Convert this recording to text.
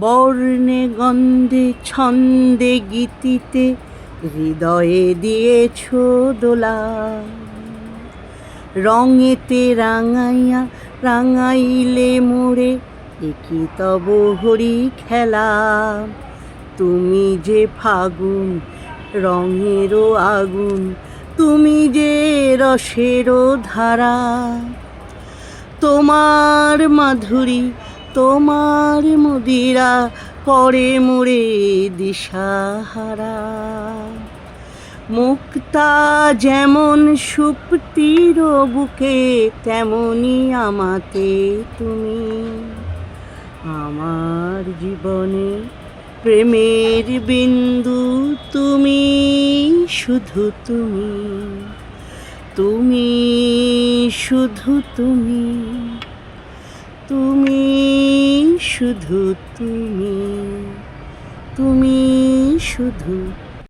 বর্ণে গন্ধে ছন্দে গীতিতে হৃদয়ে দিয়েছ দোলা। রঙেতে রাঙাইয়া রাঙাইলে মোড়ে একই তব হরি খেলা। তুমি যে ফাগুন রঙেরও আগুন, তুমি যে রসেরও ধারা। তোমার মাধুরী তোমার মুদিরা করে মোরে দিশাহারা। মুক্তা যেমন সুপ্তির বুকে, তেমনি আমাতে তুমি। আমার জীবনে প্রেমের বিন্দু তুমি, শুধু তুমি। তুমি, শুধু তুমি। শুধু তুমি তুমি শুধু